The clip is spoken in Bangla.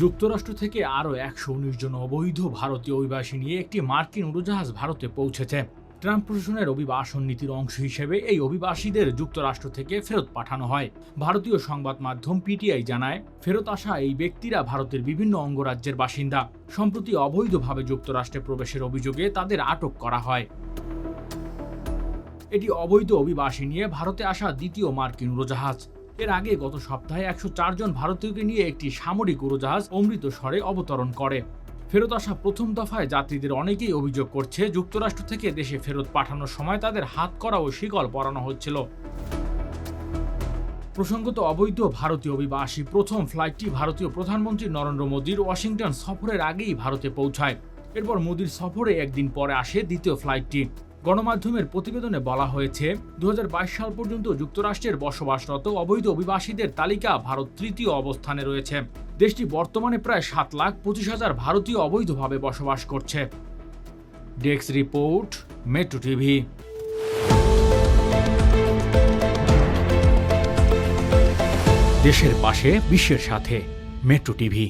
যুক্তরাষ্ট্র থেকে আরও একশো উনিশ জন অবৈধ ভারতীয় অভিবাসী নিয়ে একটি মার্কিন উড়োজাহাজ ভারতে পৌঁছেছে। ট্রাম্প প্রশাসনের অভিবাসন নীতির অংশ হিসেবে এই অভিবাসীদের যুক্তরাষ্ট্র থেকে ফেরত পাঠানো হয়। ভারতীয় সংবাদ মাধ্যম পিটিআই জানায়, ফেরত আসা এই ব্যক্তিরা ভারতের বিভিন্ন অঙ্গরাজ্যের বাসিন্দা। সম্প্রতি অবৈধভাবে যুক্তরাষ্ট্রে প্রবেশের অভিযোগে তাদের আটক করা হয়। এটি অবৈধ অভিবাসী নিয়ে ভারতে আসা দ্বিতীয় মার্কিন উড়োজাহাজ। এর আগে গত সপ্তাহে একশো জন ভারতীয়কে নিয়ে একটি সামরিক উড়োজাহাজ অমৃতসরে অবতরণ করে। ফেরত আসা প্রথম দফায় যাত্রীদের অনেকেই অভিযোগ করছে, যুক্তরাষ্ট্র থেকে দেশে ফেরত পাঠানোর সময় তাদের হাত করা ও শিকল পরানো হচ্ছিল। প্রসঙ্গত, অবৈধ ভারতীয় অভিবাসী প্রথম ফ্লাইটটি ভারতীয় প্রধানমন্ত্রী নরেন্দ্র মোদীর ওয়াশিংটন সফরের আগেই ভারতে পৌঁছায়। এরপর মোদীর সফরে একদিন পরে আসে দ্বিতীয় ফ্লাইটটি। গণমাধ্যমের প্রতিবেদনে বলা হয়েছে দু হাজার বাইশ সাল পর্যন্ত যুক্তরাষ্ট্রের বসবাসরত অবৈধ অভিবাসীদের তালিকা ভারত তৃতীয় অবস্থানে রয়েছে। দেশটি বর্তমানে প্রায় সাত লাখ পঁচিশ হাজার ভারতীয় অবৈধভাবে বসবাস করছে। Desk report, metro TV. দেশের পাশে, বিশ্বের সাথে, মেট্রো টিভি।